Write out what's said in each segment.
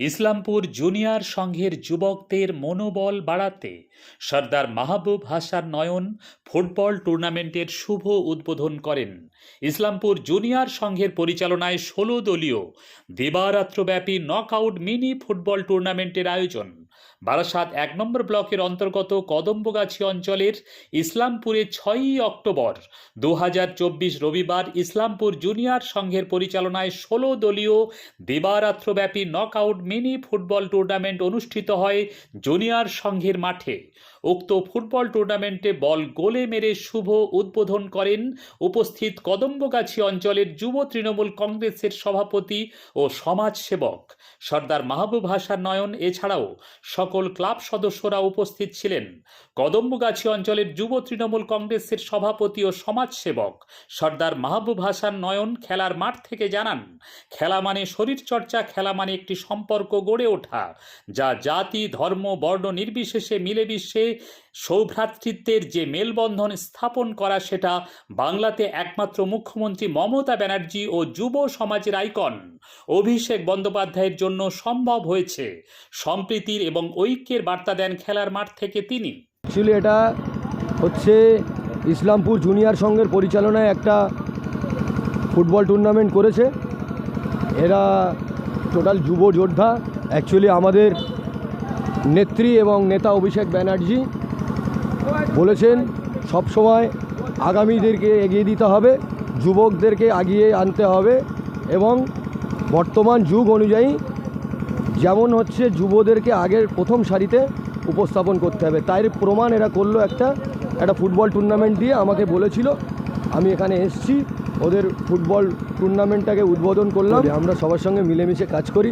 Islampur junior সংঘের যুবকদের মনোবল বাড়াতে সর্দার মাহবুব হাসান নয়ন ফুটবল টুর্নামেন্টের শুভ উদ্বোধন করেন। ইসলামপুর জুনিয়র সংঘের পরিচালনায় ষোলো দলীয় দিবারাত্রব্যাপী নকআউট মিনি ফুটবল টুর্নামেন্টের আয়োজন। বারাসাত এক নম্বর ব্লকের অন্তর্গত কদম্বগাছি অঞ্চলের ইসলামপুরে ছয়ই অক্টোবর দুহাজার চব্বিশ রবিবার ইসলামপুর জুনিয়র সংঘের পরিচালনায় ষোলো দলীয় দিবারাত্রব্যাপী নকআউট মিনি ফুটবল টুর্নামেন্ট অনুষ্ঠিত হয় জুনিয়র সংঘের মাঠে। উক্ত ফুটবল টুর্নামেন্টে বল গোলে মেরে শুভ উদ্বোধন করেন উপস্থিত কদম্বগাছি অঞ্চলের যুব তৃণমূল কংগ্রেসের সভাপতি ও সমাজসেবক। সর্দার মাহবুব হাসান নয়ন, এছাড়াও সকল ক্লাব সদস্যরা উপস্থিত ছিলেন। কদম্বগাছি অঞ্চলের যুব তৃণমূল কংগ্রেসের সভাপতি ও সমাজসেবক সর্দার মাহবুব হাসান নয়ন খেলার মাঠ থেকে জানান, খেলা মানে শরীরচর্চা, খেলা মানে একটি সম্পর্ক গড়ে ওঠা, যা জাতি, ধর্ম, বর্ণ নির্বিশেষে মিলেমিশে সৌভ্রাতৃত্বের যে মেলবন্ধন স্থাপন করা সেটা বাংলাতে একমাত্র মুখ্যমন্ত্রী মমতা ব্যানার্জি ও যুব সমাজের আইকন। অভিষেক বন্দ্যোপাধ্যায়ের জন্য সম্ভব হয়েছে। সম্প্রীতির এবং ঐক্যের বার্তা দেন খেলার মাঠ থেকে তিনি। অ্যাকচুয়ালি এটা হচ্ছে ইসলামপুর জুনিয়র সংঘের পরিচালনায় একটা ফুটবল টুর্নামেন্ট করেছে। এরা টোটাল যুব যোদ্ধা। অ্যাকচুয়ালি আমাদের নেত্রী এবং নেতা অভিষেক ব্যানার্জি বলেছেন, সব সময় আগামীদেরকে এগিয়ে দিতে হবে, যুবকদেরকে আগিয়ে আনতে হবে এবং বর্তমান যুগ অনুযায়ী যেমন হচ্ছে যুবদেরকে আগের প্রথম সারিতে উপস্থাপন করতে হবে। তাই প্রমাণ এরা করল একটা একটা ফুটবল টুর্নামেন্ট দিয়ে আমাকে বলেছিল, আমি এখানে এসেছি। ওদের ফুটবল টুর্নামেন্টটাকে উদ্বোধন করলাম। আমরা সবার সঙ্গে মিলেমিশে কাজ করি।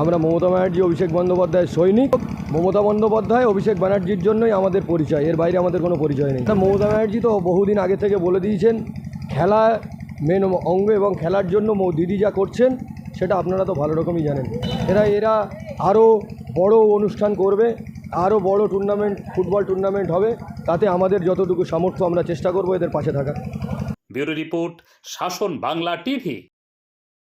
আমরা মমতা ব্যানার্জি, অভিষেক বন্দ্যোপাধ্যায়ের সৈনিক। মমতা বন্দ্যোপাধ্যায়, অভিষেক ব্যানার্জির জন্যই আমাদের পরিচয়। এর বাইরে আমাদের কোনো পরিচয় নেই। মমতা ব্যানার্জি তো বহুদিন আগে থেকে বলে দিয়েছেন, খেলা মেন অঙ্গ এবং খেলার জন্য দিদি যা করছেন, সেটা আপনারা তো ভালো রকমই জানেন। এরা এরা আরও বড় অনুষ্ঠান করবে আরও বড় টুর্নামেন্ট, ফুটবল টুর্নামেন্ট হবে। তাতে আমাদের যতটুকু সামর্থ্য আমরা চেষ্টা করব এদের পাশে থাকা ব্যুরো রিপোর্ট শাসন বাংলা টিভি।